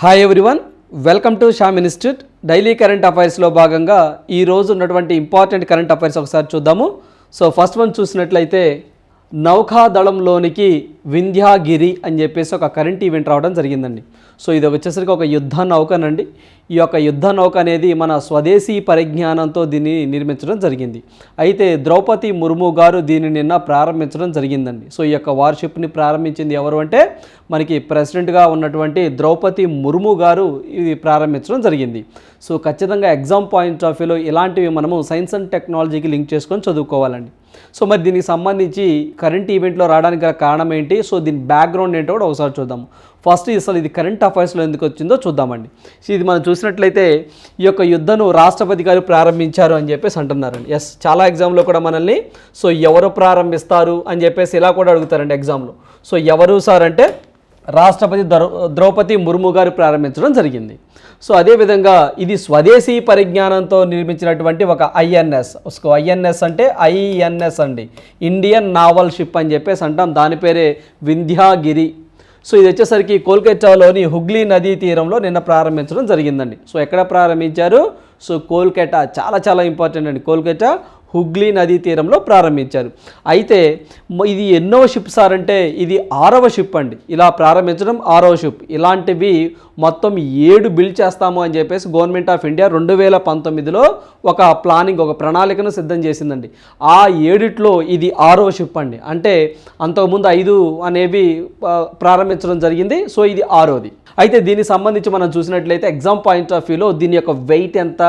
Hi everyone welcome to Sham institute daily current అఫైర్స్లో భాగంగా ఈ రోజు ఉన్నటువంటి ఇంపార్టెంట్ కరెంట్ అఫైర్స్ ఒకసారి చూద్దాము. సో ఫస్ట్ వన్ చూసినట్లయితే నౌకాదళంలోనికి వింధ్యాగిరి అని చెప్పేసి ఒక కరెంట్ ఈవెంట్ రావడం జరిగిందండి. సో ఇది వచ్చేసరికి ఒక యుద్ధ నౌకనండి. ఈ యొక్క యుద్ధ నౌక అనేది మన స్వదేశీ పరిజ్ఞానంతో దీన్ని నిర్మించడం జరిగింది. అయితే ద్రౌపది ముర్ము గారు దీన్ని నిన్న ప్రారంభించడం జరిగిందండి. సో ఈ యొక్క వార్షిప్ని ప్రారంభించింది ఎవరు అంటే మనకి ప్రెసిడెంట్గా ఉన్నటువంటి ద్రౌపది ముర్ము గారు ఇది ప్రారంభించడం జరిగింది. సో ఖచ్చితంగా ఎగ్జామ్ పాయింట్ ఆఫ్ వ్యూలో ఇలాంటివి మనము సైన్స్ అండ్ టెక్నాలజీకి లింక్ చేసుకొని చదువుకోవాలండి. సో మరి దీనికి సంబంధించి కరెంట్ ఈవెంట్లో రావడానికి గల కారణం ఏంటి? సో దీని బ్యాక్గ్రౌండ్ ఏంటో కూడా ఒకసారి చూద్దాము. ఫస్ట్ అసలు ఇది కరెంట్ అఫైర్స్లో ఎందుకు వచ్చిందో చూద్దామండి. సో ఇది మనం చూసినట్లయితే ఈ యొక్క యుద్ధను రాష్ట్రపతి గారు ప్రారంభించారు అని చెప్పేసి అంటున్నారండి. ఎస్ చాలా ఎగ్జామ్లో కూడా మనల్ని సో ఎవరు ప్రారంభిస్తారు? అని చెప్పేసి ఇలా కూడా అడుగుతారండి ఎగ్జామ్లో సో ఎవరు సార్ అంటే రాష్ట్రపతి ద్రౌపది ముర్ము గారు ప్రారంభించడం జరిగింది. సో అదేవిధంగా ఇది స్వదేశీ పరిజ్ఞానంతో నిర్మించినటువంటి ఒక ఐఎన్ఎస్ ఐఎన్ఎస్ అంటే ఐఎన్ఎస్ అండి. ఇండియన్ నావల్ షిప్ అని చెప్పేసి అంటాం. దాని పేరే వింధ్యాగిరి సో ఇది వచ్చేసరికి కోల్కతాలోని హుగ్లీ నదీ తీరంలో నిన్న ప్రారంభించడం జరిగిందండి. సో ఎక్కడ ప్రారంభించారు? సో కోల్కతా చాలా చాలా ఇంపార్టెంట్ అండి. కోల్కతా హుగ్లీ నదీ తీరంలో ప్రారంభించారు. అయితే ఇది ఎన్నో షిప్ సార్ అంటే ఇది ఆరవ షిప్ అండి. ఇలా ప్రారంభించడం ఆరవ షిప్. ఇలాంటివి మొత్తం ఏడు బిల్డ్ చేస్తాము అని చెప్పేసి గవర్నమెంట్ ఆఫ్ ఇండియా రెండు వేల పంతొమ్మిదిలో ఒక ప్లానింగ్ ఒక ప్రణాళికను సిద్ధం చేసిందండి. ఆ ఏడిట్లో ఇది ఆరో షిప్ అండి. అంటే అంతకుముందు ఐదు అనేవి ప్రారంభించడం జరిగింది. సో ఇది ఆరోది. అయితే దీనికి సంబంధించి మనం చూసినట్లయితే ఎగ్జామ్ పాయింట్ ఆఫ్ వ్యూలో దీని యొక్క వెయిట్ ఎంత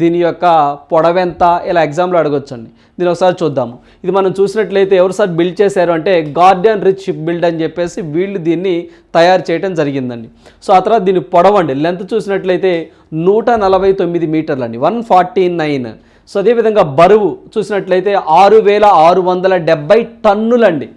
దీని యొక్క పొడవెంత ఇలా ఎగ్జామ్లో అడగొచ్చండి. దీని ఒకసారి చూద్దాము. ఇది మనం చూసినట్లయితే ఎవరు సార్ బిల్డ్ చేశారు అంటే గార్డియన్ రిచ్ షిప్ బిల్డ్ అని చెప్పేసి వీళ్ళు దీన్ని తయారు చేయడం జరిగిందండి. సో ఆ తర్వాత దీని పొడవండి. లెంత్ చూసినట్లయితే నూట నలభై తొమ్మిది మీటర్లు అండి. One forty nine. సో అదేవిధంగా బరువు చూసినట్లయితే ఆరు వేల ఆరు వందల డెబ్బై టన్నులండి.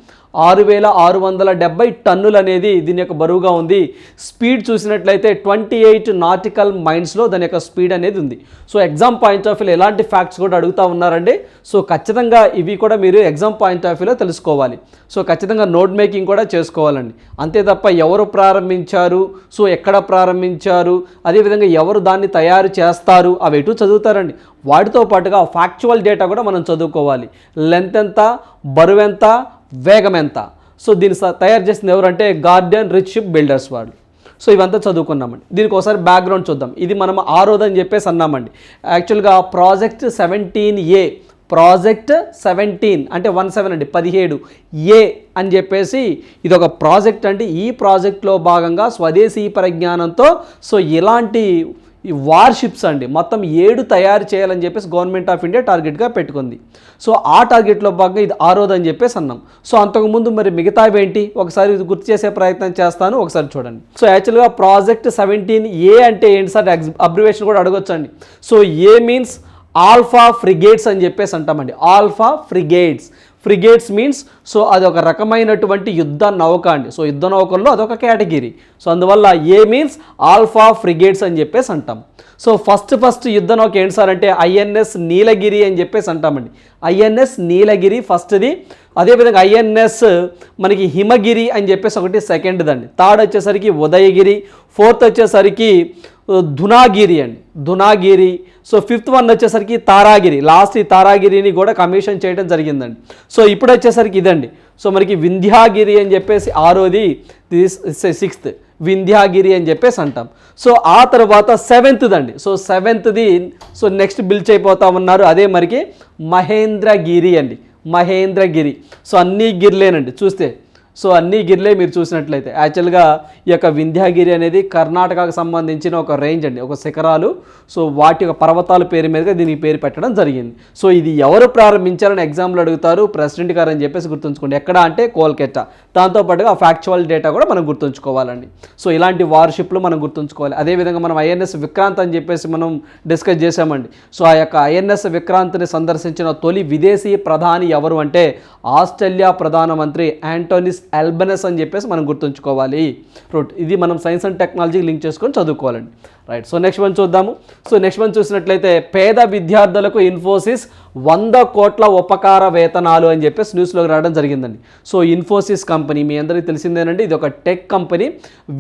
ఆరు వేల ఆరు వందల డెబ్బై టన్నులు అనేది దీని యొక్క బరువుగా ఉంది. స్పీడ్ చూసినట్లయితే ట్వంటీ ఎయిట్ నాటికల్ మైండ్స్లో దాని యొక్క స్పీడ్ అనేది ఉంది. సో ఎగ్జామ్ పాయింట్ ఆఫ్ వ్యూలో ఎలాంటి ఫ్యాక్ట్స్ కూడా అడుగుతా ఉన్నారండి. సో ఖచ్చితంగా ఇవి కూడా మీరు ఎగ్జామ్ పాయింట్ ఆఫ్ వ్యూలో తెలుసుకోవాలి. సో ఖచ్చితంగా నోట్ మేకింగ్ కూడా చేసుకోవాలండి. అంతే తప్ప ఎవరు ప్రారంభించారు? సో ఎక్కడ ప్రారంభించారు? అదేవిధంగా ఎవరు దాన్ని తయారు చేస్తారు? అవి ఎటు చదువుతారండి? వాటితో పాటుగా ఫ్యాక్చువల్ డేటా కూడా మనం చదువుకోవాలి. లెంత్ ఎంత? బరువు ఎంత? వేగం ఎంత సో దీన్ని తయారు చేసింది ఎవరంటే గార్డెన్ రిచ్ బిల్డర్స్ వాళ్ళు. సో ఇవంతా చదువుకున్నామండి. దీనికి ఒకసారి బ్యాక్గ్రౌండ్ చూద్దాం. ఇది మనం ఆరోదని చెప్పేసి అన్నామండి. యాక్చువల్గా project seventeen A project seventeen అంటే వన్ సెవెన్ అండి పదిహేడు ఏ అని చెప్పేసి ఇది ఒక ప్రాజెక్ట్ అంటే ఈ ప్రాజెక్ట్లో భాగంగా స్వదేశీ పరిజ్ఞానంతో సో ఇలాంటి ఈ వార్షిప్స్ అండి మొత్తం ఏడు తయారు చేయాలని చెప్పేసి గవర్నమెంట్ ఆఫ్ ఇండియా టార్గెట్గా పెట్టుకుంది. సో ఆ టార్గెట్లో భాగంగా ఇది ఆరోదని చెప్పేసి అన్నాం. సో అంతకుముందు మరి మిగతావి ఏంటి ఒకసారి ఇది గుర్తు చేసే ప్రయత్నం చేస్తాను ఒకసారి చూడండి. సో యాక్చువల్గా ప్రాజెక్ట్ సెవెంటీన్ ఏ అంటే ఏంటి సార్? అబ్రివేషన్ కూడా అడగొచ్చండి. So A means alpha frigates అని చెప్పేసి అంటామండి. Alpha frigates. Frigates means so అది ఒక రకమైనటువంటి యుద్ధ నౌక అండి. సో యుద్ధ నౌకల్లో అదొక కేటగిరీ. సో అందువల్ల ఏ మీన్స్ ఆల్ఫా ఫ్రిగేట్స్ అని చెప్పేసి అంటాం. సో ఫస్ట్ ఫస్ట్ యుద్ధ నౌక ఏంటి సార్ అంటే ఐఎన్ఎస్ నీలగిరి అని చెప్పేసి అంటామండి. ఐఎన్ఎస్ నీలగిరి ఫస్ట్ది. అదేవిధంగా ఐఎన్ఎస్ మనకి హిమగిరి అని చెప్పేసి ఒకటి సెకండ్ అండి థర్డ్ వచ్చేసరికి ఉదయగిరి ఫోర్త్ వచ్చేసరికి ధునాగిరి అండి. ధునాగిరి. సో ఫిఫ్త్ వన్ వచ్చేసరికి తారాగిరి. లాస్ట్ ఈ తారాగిరిని కూడా కమిషన్ చేయడం జరిగిందండి. సో ఇప్పుడు వచ్చేసరికి ఇదండి. సో మనకి వింధ్యాగిరి అని చెప్పేసి ఆరోది సిక్స్త్ వింధ్యాగిరి అని చెప్పేసి అంటాం. సో ఆ తర్వాత సెవెంత్ది అండి సో సెవెంత్ది సో నెక్స్ట్ బిల్ చేయబోతా ఉన్నారు. అదే మరికి మహేంద్రగిరి అండి. మహేంద్రగిరి. సో అన్ని గిరిలేనండి. చూస్తే సో అన్ని గిరిలే మీరు చూసినట్లయితే. యాక్చువల్గా ఈ యొక్క వింధ్యాగిరి అనేది కర్ణాటకకు సంబంధించిన ఒక రేంజ్ అండి. ఒక శిఖరాలు. సో వాటి యొక్క పర్వతాల పేరు మీదుగా దీనికి పేరు పెట్టడం జరిగింది. సో ఇది ఎవరు ప్రారంభించారని ఎగ్జామ్లో అడుగుతారు. ప్రెసిడెంట్ గారు అని చెప్పేసి గుర్తుంచుకోండి. ఎక్కడ అంటే కోల్కతా. దాంతోపాటుగా ఫ్యాక్చువల్ డేటా కూడా మనం గుర్తుంచుకోవాలండి. సో ఇలాంటి వార్షిప్లు మనం గుర్తుంచుకోవాలి. అదేవిధంగా మనం ఐఎన్ఎస్ విక్రాంత్ అని చెప్పేసి మనం డిస్కస్ చేసామండి సో ఆ యొక్క ఐఎన్ఎస్ విక్రాంత్ని సందర్శించిన తొలి విదేశీ ప్రధాని ఎవరు అంటే ఆస్ట్రేలియా ప్రధానమంత్రి యాంటోనిస్ అల్బనస్ అని చెప్పేసి మనం గుర్తుంచుకోవాలి. రూట్ ఇది మనం సైన్స్ అండ్ టెక్నాలజీకి లింక్ చేసుకొని చదువుకోవాలండి. రైట్ సో నెక్స్ట్ వన్ చూద్దాము. సో నెక్స్ట్ వన్ చూసినట్లయితే పేద విద్యార్థులకు ఇన్ఫోసిస్ వంద కోట్ల ఉపకార వేతనాలు అని చెప్పేసి న్యూస్లోకి రావడం జరిగిందండి. సో ఇన్ఫోసిస్ కంపెనీ మీ అందరికీ తెలిసిందేనండి. ఇది ఒక టెక్ కంపెనీ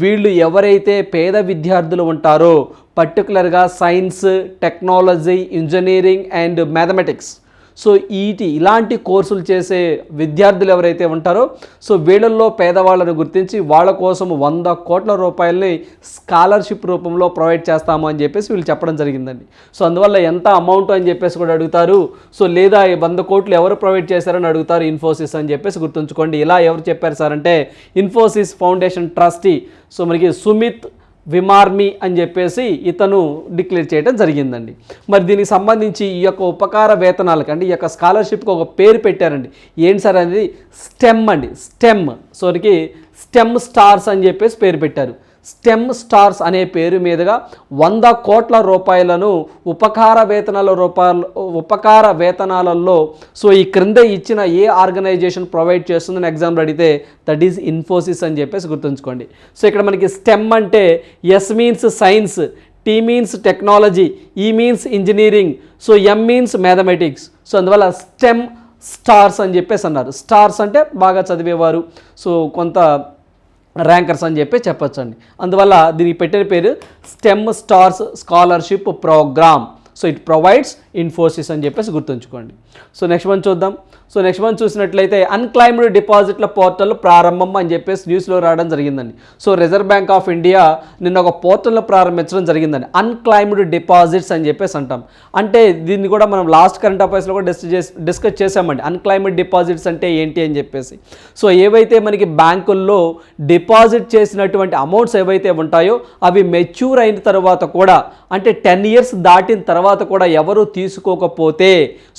వీళ్ళు ఎవరైతే పేద విద్యార్థులు ఉంటారో పర్టికులర్గా science technology engineering and mathematics so ఈటి ఇలాంటి కోర్సులు చేసే విద్యార్థులు ఎవరైతే ఉంటారో సో వీళ్ళల్లో పేదవాళ్ళను గుర్తించి వాళ్ళ కోసం వంద కోట్ల రూపాయలని స్కాలర్షిప్ రూపంలో ప్రొవైడ్ చేస్తాము అని చెప్పేసి వీళ్ళు చెప్పడం జరిగిందండి. సో అందువల్ల ఎంత అమౌంట్ అని చెప్పేసి కూడా అడుగుతారు. సో లేదా ఈ వంద కోట్లు ఎవరు ప్రొవైడ్ చేశారని అడుగుతారు ఇన్ఫోసిస్ అని చెప్పేసి గుర్తుంచుకోండి. ఇలా ఎవరు చెప్పారు సార్ అంటే ఇన్ఫోసిస్ ఫౌండేషన్ ట్రస్టీ సో మనకి సుమిత్ విమార్మి అని చెప్పేసి ఇతను డిక్లేర్ చేయడం జరిగిందండి. మరి దీనికి సంబంధించి ఈ యొక్క ఉపకార వేతనాలకు అండి ఈ యొక్క స్కాలర్షిప్కి ఒక పేరు పెట్టారండి. ఏంటి సార్ అనేది స్టెమ్ అండి. స్టెమ్ సోరికి స్టెమ్ స్టార్స్ అని చెప్పేసి పేరు పెట్టారు. స్టెమ్ స్టార్స్ అనే పేరు మీదుగా వంద కోట్ల రూపాయలను ఉపకార వేతనాల రూపాయలు ఉపకార వేతనాలలో సో ఈ క్రింద ఇచ్చిన ఏ ఆర్గనైజేషన్ ప్రొవైడ్ చేస్తుందని ఎగ్జాంపుల్ అడిగితే దట్ ఈజ్ ఇన్ఫోసిస్ అని చెప్పేసి గుర్తుంచుకోండి. సో ఇక్కడ మనకి స్టెమ్ అంటే S means science T means technology E means engineering so M means mathematics so అందువల్ల స్టెమ్ స్టార్స్ అని చెప్పేసి అన్నారు. స్టార్స్ అంటే బాగా చదివేవారు. సో కొంత ర్యాంకర్స్ అని చెప్పి చెప్పొచ్చండి. అందువల్ల దీనికి పెట్టిన పేరు STEM stars scholarship program. So it provides Infosys అని చెప్పేసి గుర్తుంచుకోండి. సో నెక్స్ట్ మనం చూద్దాం. సో నెక్స్ట్ వన్ చూసినట్లయితే అన్క్లైమ్డ్ డిపాజిట్ల పోర్టల్ ప్రారంభం అని చెప్పేసి న్యూస్లో రావడం జరిగిందండి. So reserve bank of India నిన్న ఒక పోర్టల్ను ప్రారంభించడం జరిగిందండి. అన్క్లైమ్డ్ డిపాజిట్స్ అని చెప్పేసి అంటాం. అంటే దీన్ని కూడా మనం లాస్ట్ కరెంట్ అఫైర్స్లో కూడా డిస్కస్ చేసి డిస్కస్ చేసామండి అన్క్లైమ్డ్ డిపాజిట్స్ అంటే ఏంటి అని చెప్పేసి. సో ఏవైతే మనకి బ్యాంకుల్లో డిపాజిట్ చేసినటువంటి అమౌంట్స్ ఏవైతే ఉంటాయో అవి మెచ్యూర్ అయిన తర్వాత కూడా అంటే టెన్ ఇయర్స్ దాటిన తర్వాత కూడా ఎవరు తీసుకోకపోతే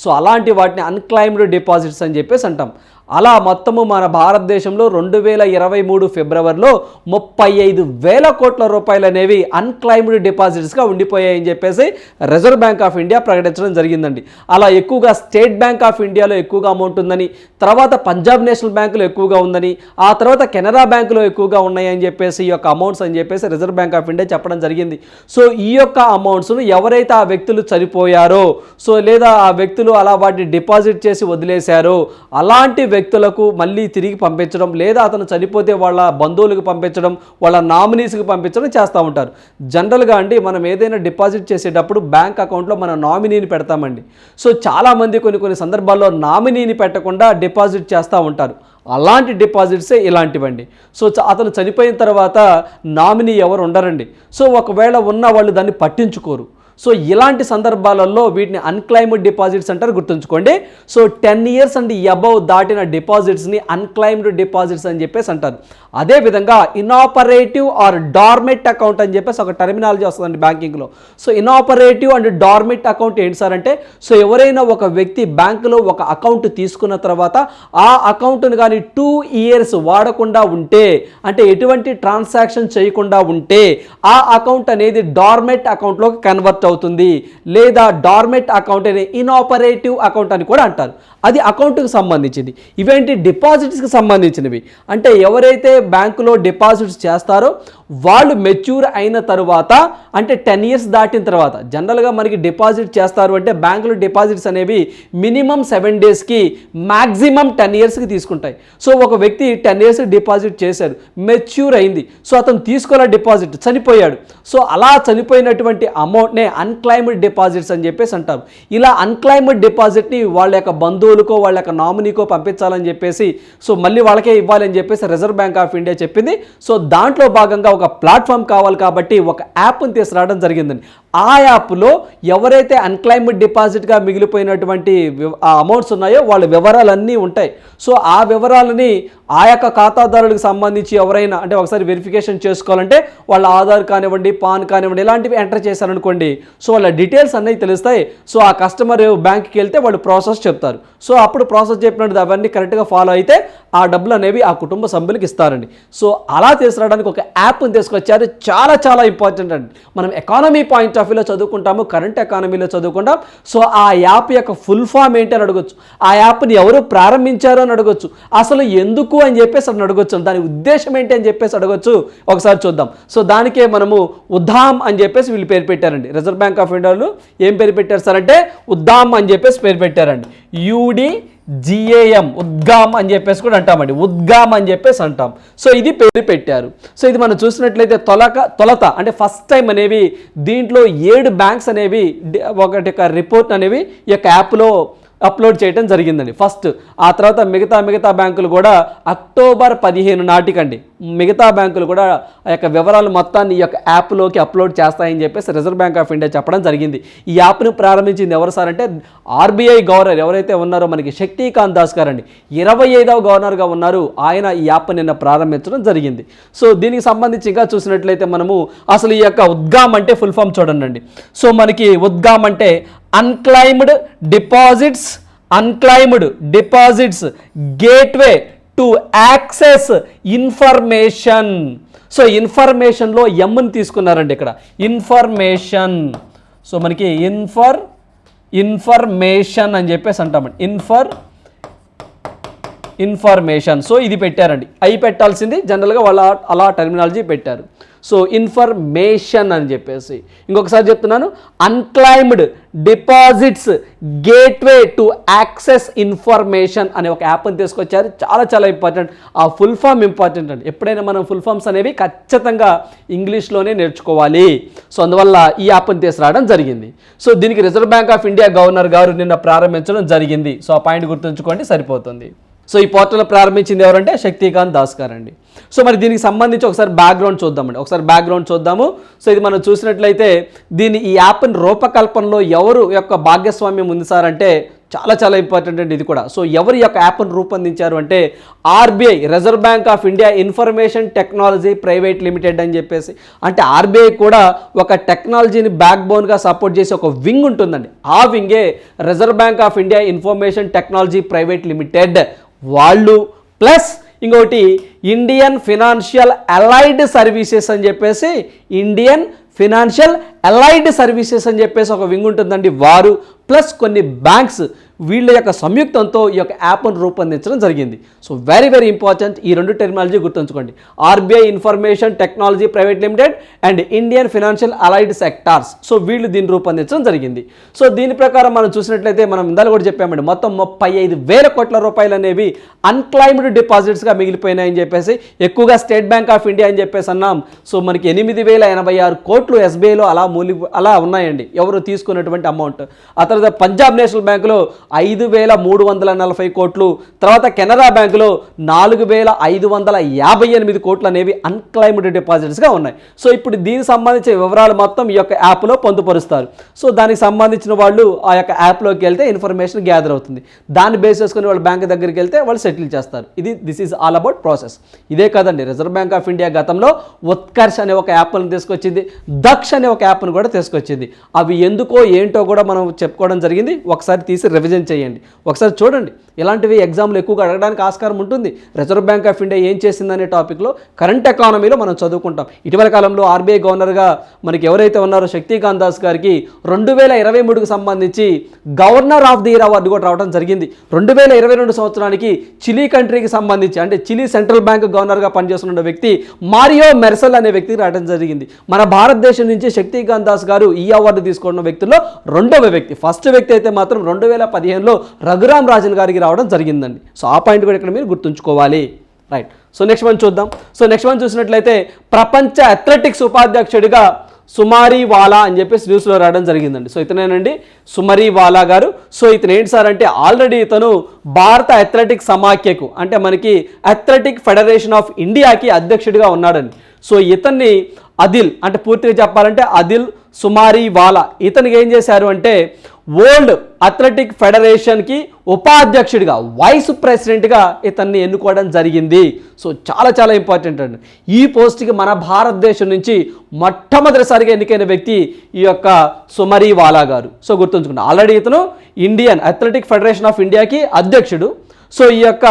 సో అలాంటి వాటిని అన్క్లైమ్డ్ డిపాజిట్స్ అని చెప్పేసి అంటాం. అలా మొత్తము మన భారతదేశంలో రెండు వేల ఇరవై మూడు ఫిబ్రవరిలో ముప్పై ఐదు వేల కోట్ల రూపాయలు అనేవి అన్క్లైమ్డ్ డిపాజిట్స్గా ఉండిపోయాయని చెప్పేసి రిజర్వ్ బ్యాంక్ ఆఫ్ ఇండియా ప్రకటించడం జరిగిందండి. అలా ఎక్కువగా స్టేట్ బ్యాంక్ ఆఫ్ ఇండియాలో ఎక్కువగా అమౌంట్ ఉందని తర్వాత పంజాబ్ నేషనల్ బ్యాంకులో ఎక్కువగా ఉందని ఆ తర్వాత కెనరా బ్యాంకులో ఎక్కువగా ఉన్నాయని చెప్పేసి ఈ యొక్క అమౌంట్స్ అని చెప్పేసి రిజర్వ్ బ్యాంక్ ఆఫ్ ఇండియా చెప్పడం జరిగింది. సో ఈ యొక్క అమౌంట్స్ను ఎవరైతే ఆ వ్యక్తులు చనిపోయారో సో లేదా ఆ వ్యక్తులు అలా వాటిని డిపాజిట్ చేసి వదిలేశారో అలాంటి వ్యక్తులకు మళ్ళీ తిరిగి పంపించడం లేదా అతను చనిపోతే వాళ్ళ బంధువులకు పంపించడం వాళ్ళ నామినీస్కి పంపించడం చేస్తూ ఉంటారు. జనరల్గా అండి మనం ఏదైనా డిపాజిట్ చేసేటప్పుడు బ్యాంక్ అకౌంట్లో మన నామినీని పెడతామండి. సో చాలామంది కొన్ని కొన్ని సందర్భాల్లో నామినీని పెట్టకుండా డిపాజిట్ చేస్తూ ఉంటారు. అలాంటి డిపాజిట్సే ఇలాంటివండి. సో చ- అతను చనిపోయిన తర్వాత నామినీ ఎవరు ఉండరండి. సో ఒకవేళ ఉన్న వాళ్ళు దాన్ని పట్టించుకోరు. సో ఇలాంటి సందర్భాలలో వీటిని అన్క్లైమ్డ్ డిపాజిట్స్ అంటారు గుర్తుంచుకోండి. So ten years and above దాటిన డిపాజిట్స్ని అన్క్లైమ్డ్ డిపాజిట్స్ అని చెప్పేసి అంటారు. అదేవిధంగా ఇనాపరేటివ్ ఆర్ డార్మెట్ అకౌంట్ అని చెప్పేసి ఒక టెర్మినాలజీ వస్తుందండి బ్యాంకింగ్లో so inoperative and dormant account ఏంటి సార్ అంటే సో ఎవరైనా ఒక వ్యక్తి బ్యాంకులో ఒక అకౌంట్ తీసుకున్న తర్వాత ఆ అకౌంట్ను కానీ టూ ఇయర్స్ వాడకుండా ఉంటే అంటే ఎటువంటి ట్రాన్సాక్షన్ చేయకుండా ఉంటే ఆ అకౌంట్ అనేది డార్మెట్ అకౌంట్లోకి కన్వర్ట్ అవుతుంది లేదా డార్మెట్ అకౌంట్ అనే ఇనాపరేటివ్ అకౌంట్ అని కూడా అంటారు. అది అకౌంట్కి సంబంధించింది. ఇవేంటి? డిపాజిట్స్కి సంబంధించినవి. అంటే ఎవరైతే బ్యాంకులో డిపాజిట్స్ చేస్తారో వాళ్ళు మెచ్యూర్ అయిన తర్వాత అంటే టెన్ ఇయర్స్ దాటిన తర్వాత జనరల్గా మనకి డిపాజిట్ చేస్తారు అంటే బ్యాంకులో డిపాజిట్స్ అనేవి మినిమం సెవెన్ డేస్కి మ్యాక్సిమం టెన్ ఇయర్స్కి తీసుకుంటాయి. సో ఒక వ్యక్తి టెన్ ఇయర్స్ డిపాజిట్ చేశారు మెచ్యూర్ అయింది. సో అతను తీసుకోలే డిపాజిట్ చనిపోయాడు. సో అలా చనిపోయినటువంటి అమౌంట్నే అన్క్లైమ్డ్ డిపాజిట్స్ అని చెప్పేసి అంటారు. ఇలా అన్క్లైమ్డ్ డిపాజిట్ని వాళ్ళ యొక్క బంధువులకో వాళ్ళ యొక్క నామినీకో పంపించాలని చెప్పేసి సో మళ్ళీ వాళ్ళకే ఇవ్వాలని చెప్పేసి రిజర్వ్ బ్యాంక్ ఆఫ్ ఇండియా చెప్పింది. సో దాంట్లో భాగంగా ఒక ప్లాట్ఫామ్ కావాలి కాబట్టి ఒక యాప్ని తీసుకురావడం జరిగిందండి. ఆ యాప్లో ఎవరైతే అన్క్లైమ్డ్ డిపాజిట్గా మిగిలిపోయినటువంటి అమౌంట్స్ ఉన్నాయో వాళ్ళ వివరాలన్నీ ఉంటాయి. సో ఆ వివరాలని ఆ యొక్క ఖాతాదారులకు సంబంధించి ఎవరైనా అంటే ఒకసారి వెరిఫికేషన్ చేసుకోవాలంటే వాళ్ళ ఆధార్ కానివ్వండి పాన్ కానివ్వండి ఇలాంటివి ఎంటర్ చేశారనుకోండి సో వాళ్ళ డీటెయిల్స్ అన్నీ తెలుస్తాయి. సో ఆ కస్టమర్ బ్యాంక్కి వెళ్తే వాళ్ళు ప్రాసెస్ చెప్తారు. సో అప్పుడు ప్రాసెస్ చెప్పినట్టు అవన్నీ కరెక్ట్గా ఫాలో అయితే ఆ డబ్బులు అనేవి ఆ కుటుంబ సభ్యులకు ఇస్తారండి. సో అలా తీసుకురావడానికి ఒక యాప్ని తీసుకొచ్చారు. చాలా చాలా ఇంపార్టెంట్ అండి. మనం ఎకానమీ పాయింట్ ఫిలాసఫీలో చదువుకుంటాము కరెంట్ ఎకానమీలో చదువుకుంటాం. సో ఆ యాప్ యొక్క ఫుల్ ఫామ్ ఏంటి అని అడగొచ్చు. ఆ యాప్ని ఎవరు ప్రారంభించారు అని అడగొచ్చు. అసలు ఎందుకు అని చెప్పేసి అని అడగొచ్చు. దాని ఉద్దేశం ఏంటి అని చెప్పేసి అడగొచ్చు. ఒకసారి చూద్దాం. సో దానికే మనము ఉద్దాం అని చెప్పేసి వీళ్ళు పేరు పెట్టారండి. రిజర్వ్ బ్యాంక్ ఆఫ్ ఇండియాలో ఏం పేరు పెట్టారు సార్ అంటే ఉద్దాం అని చెప్పేసి పేరు పెట్టారండి. యూడి జిఏఎం ఉద్గామ్ అని చెప్పేసి కూడా అంటామండి. ఉద్గామ్ అని చెప్పేసి అంటాం. సో ఇది పేరు పెట్టారు. సో ఇది మనం చూసినట్లయితే తొలక తొలత అంటే ఫస్ట్ టైం అనేవి దీంట్లో ఏడు బ్యాంక్స్ అనేవి ఒకటి యొక్క రిపోర్ట్ అనేవి ఈ యొక్క యాప్లో అప్లోడ్ చేయడం జరిగిందండి. ఫస్ట్ ఆ తర్వాత మిగతా మిగతా బ్యాంకులు కూడా అక్టోబర్ పదిహేను నాటికండి. మిగతా బ్యాంకులు కూడా ఆ యొక్క వివరాలు మొత్తాన్ని ఈ యొక్క యాప్లోకి అప్లోడ్ చేస్తాయని చెప్పేసి రిజర్వ్ బ్యాంక్ ఆఫ్ ఇండియా చెప్పడం జరిగింది. ఈ యాప్ను ప్రారంభించింది ఎవరు సార్ అంటే ఆర్బీఐ గవర్నర్ ఎవరైతే ఉన్నారో మనకి శక్తికాంత్ దాస్ గారు అండి. ఇరవై ఐదవ గవర్నర్గా ఉన్నారు. ఆయన ఈ యాప్ నిన్న ప్రారంభించడం జరిగింది. సో దీనికి సంబంధించి ఇంకా చూసినట్లయితే మనము అసలు ఈ యొక్క ఉద్గామ్ అంటే ఫుల్ ఫామ్ చూడండి సో మనకి ఉద్గామ్ అంటే unclaimed deposits unclaimed deposits gateway to access information so ఇన్ఫర్మేషన్లో ఎమ్ని తీసుకున్నారండి ఇక్కడ. ఇన్ఫర్మేషన్ సో మనకి ఇన్ఫర్ ఇన్ఫర్మేషన్ అని చెప్పేసి అంటామండి. Infer information. సో ఇది పెట్టారండి. అయి పెట్టాల్సింది జనరల్గా వాళ్ళ అలా టెర్మినాలజీ పెట్టారు. సో ఇన్ఫర్మేషన్ అని చెప్పేసి. ఇంకొకసారి చెప్తున్నాను unclaimed deposits gateway to access information అనే ఒక యాప్ని తీసుకొచ్చారు. చాలా చాలా ఇంపార్టెంట్. ఆ ఫుల్ ఫామ్ ఇంపార్టెంట్ అండి. ఎప్పుడైనా మనం ఫుల్ ఫామ్స్ అనేవి ఖచ్చితంగా ఇంగ్లీష్లోనే నేర్చుకోవాలి. సో అందువల్ల ఈ యాప్ని తీసుకురావడం జరిగింది. సో దీనికి reserve bank of India governor గారు నిన్న ప్రారంభించడం జరిగింది. సో ఆ పాయింట్ గుర్తుంచుకోండి సరిపోతుంది. సో ఈ పోర్టల్ ప్రారంభించింది ఎవరంటే శక్తికాంత్ దాస్ గారు అండి సో మరి దీనికి సంబంధించి ఒకసారి బ్యాక్గ్రౌండ్ చూద్దామండి. ఒకసారి బ్యాక్గ్రౌండ్ చూద్దాము. సో ఇది మనం చూసినట్లయితే దీని ఈ యాప్ని రూపకల్పనలో ఎవరు యొక్క భాగస్వామ్యం ఉంది సార్ అంటే చాలా చాలా ఇంపార్టెంట్ అండి ఇది కూడా. సో ఎవరు యొక్క యాప్ను రూపొందించారు అంటే RBI reserve bank of India information technology private limited అని చెప్పేసి. అంటే ఆర్బీఐ కూడా ఒక టెక్నాలజీని బ్యాక్ బోన్గా సపోర్ట్ చేసే ఒక వింగ్ ఉంటుందండి. ఆ వింగే reserve bank of India information technology private limited వాళ్ళు ప్లస్ ఇంకోటి ఇండియన్ ఫినాన్షియల్ అలైడ్ సర్వీసెస్ అని చెప్పేసి ఇండియన్ ఫినాన్షియల్ అలైడ్ సర్వీసెస్ అని చెప్పేసి ఒక వింగ్ ఉంటుందండి వారు ప్లస్ కొన్ని బ్యాంక్స్ వీళ్ళ యొక్క సంయుక్తంతో ఈ యొక్క యాప్ను రూపొందించడం జరిగింది. సో వెరీ వెరీ ఇంపార్టెంట్ ఈ రెండు టెక్నాలజీ గుర్తుంచుకోండి. RBI information technology private limited and Indian financial allied sectors so వీళ్ళు దీన్ని రూపొందించడం జరిగింది. సో దీని ప్రకారం మనం చూసినట్లయితే మనం ఇందాక కూడా చెప్పామండి మొత్తం ముప్పై ఐదు వేల కోట్ల రూపాయలు అనేవి అన్క్లైమ్డ్ డిపాజిట్స్గా మిగిలిపోయినాయని చెప్పేసి ఎక్కువగా స్టేట్ బ్యాంక్ ఆఫ్ ఇండియా అని చెప్పేసి అన్నాం. సో మనకి ఎనిమిది వేల ఎనభై ఆరు కోట్లు ఎస్బీఐలో అలా మూలి అలా ఉన్నాయండి. ఎవరు తీసుకున్నటువంటి అమౌంట్ ఆ తర్వాత పంజాబ్ నేషనల్ బ్యాంకులో ఐదు వేల మూడు వందల నలభై కోట్లు. తర్వాత కెనరా బ్యాంకులో నాలుగు వేల ఐదు వందల యాభై ఎనిమిది కోట్లు అనేవి అన్క్లైమ్డ్ డిపాజిట్స్గా ఉన్నాయి. సో ఇప్పుడు దీనికి సంబంధించిన వివరాలు మొత్తం ఈ యొక్క యాప్లో పొందుపరుస్తారు. సో దానికి సంబంధించిన వాళ్ళు ఆ యొక్క యాప్లోకి వెళ్తే ఇన్ఫర్మేషన్ గ్యాదర్ అవుతుంది. దాన్ని బేస్ చేసుకుని వాళ్ళు బ్యాంక్ దగ్గరికి వెళ్తే వాళ్ళు సెటిల్ చేస్తారు. ఇది this is all about process ఇదే కదండి రిజర్వ్ బ్యాంక్ ఆఫ్ ఇండియా గతంలో ఉత్కర్ష్ అనే ఒక యాప్ను తీసుకొచ్చింది. దక్ష్ అనే ఒక యాప్ను కూడా తీసుకొచ్చింది. అవి ఎందుకో ఏంటో కూడా మనం చెప్పుకోవడం జరిగింది. ఒకసారి తీసి రివిజన్ చేయండి. ఒకసారి చూడండి. ఇలాంటివి ఎగ్జామ్లు ఎక్కువగా అడగడానికి ఆస్కారం ఉంటుంది. రిజర్వ్ బ్యాంక్ ఆఫ్ ఇండియా ఏం చేసిందనే టాపిక్లో కరెంట్ ఎకానమీలో మనం చదువుకుంటాం. ఇటీవల కాలంలో ఆర్బీఐ గవర్నర్గా మనకి ఎవరైతే ఉన్నారో శక్తికాంత్ దాస్ గారికి రెండు వేల ఇరవై మూడుకు సంబంధించి governor of the year award కూడా రావడం జరిగింది. రెండు వేల ఇరవై రెండు సంవత్సరానికి చిలీ కంట్రీకి సంబంధించి అంటే చిలీ సెంట్రల్ బ్యాంక్ గవర్నర్గా పనిచేస్తున్న వ్యక్తి మారియో మెర్సల్ అనే వ్యక్తికి రావడం జరిగింది. మన భారతదేశం నుంచి శక్తికాంత్ దాస్ గారు ఈ అవార్డు తీసుకున్న వ్యక్తుల్లో రెండవ వ్యక్తి. ఫస్ట్ వ్యక్తి అయితే మాత్రం రెండు వేల ఆధ్వర్యంలో రఘురామ్ రాజన్ గారికి రావడం జరిగిందండి. సో ఆ పాయింట్ కూడా ఇక్కడ మీరు గుర్తుంచుకోవాలి. రైట్. సో నెక్స్ట్ వన్ చూద్దాం. సో నెక్స్ట్ వన్ చూసినట్లయితే ప్రపంచ అథ్లెటిక్స్ ఉపాధ్యక్షుడిగా సుమారి వాలా అని చెప్పేసి న్యూస్లో రావడం జరిగిందండి. సో ఇతనేనండి? సుమరి వాలా గారు. సో ఇతను ఏంటి సార్ అంటే ఆల్రెడీ ఇతను భారత అథ్లెటిక్ సమాఖ్యకు అంటే మనకి అథ్లెటిక్ ఫెడరేషన్ ఆఫ్ ఇండియాకి అధ్యక్షుడిగా ఉన్నాడండి. సో ఇతన్ని అదిల్ అంటే పూర్తిగా చెప్పాలంటే అదిల్ సుమారి వాలా ఇతనికి ఏం చేశారు అంటే వరల్డ్ అథ్లెటిక్ ఫెడరేషన్కి ఉపాధ్యక్షుడిగా వైస్ ప్రెసిడెంట్గా ఇతన్ని ఎన్నుకోవడం జరిగింది. సో చాలా చాలా ఇంపార్టెంట్ అండి. ఈ పోస్ట్కి మన భారతదేశం నుంచి మొట్టమొదటిసారిగా ఎన్నికైన వ్యక్తి ఈ యొక్క సుమరి వాలా గారు. సో గుర్తుంచుకున్నాను ఆల్రెడీ ఇతను ఇండియన్ అథ్లెటిక్ ఫెడరేషన్ ఆఫ్ ఇండియాకి అధ్యక్షుడు. సో ఈ యొక్క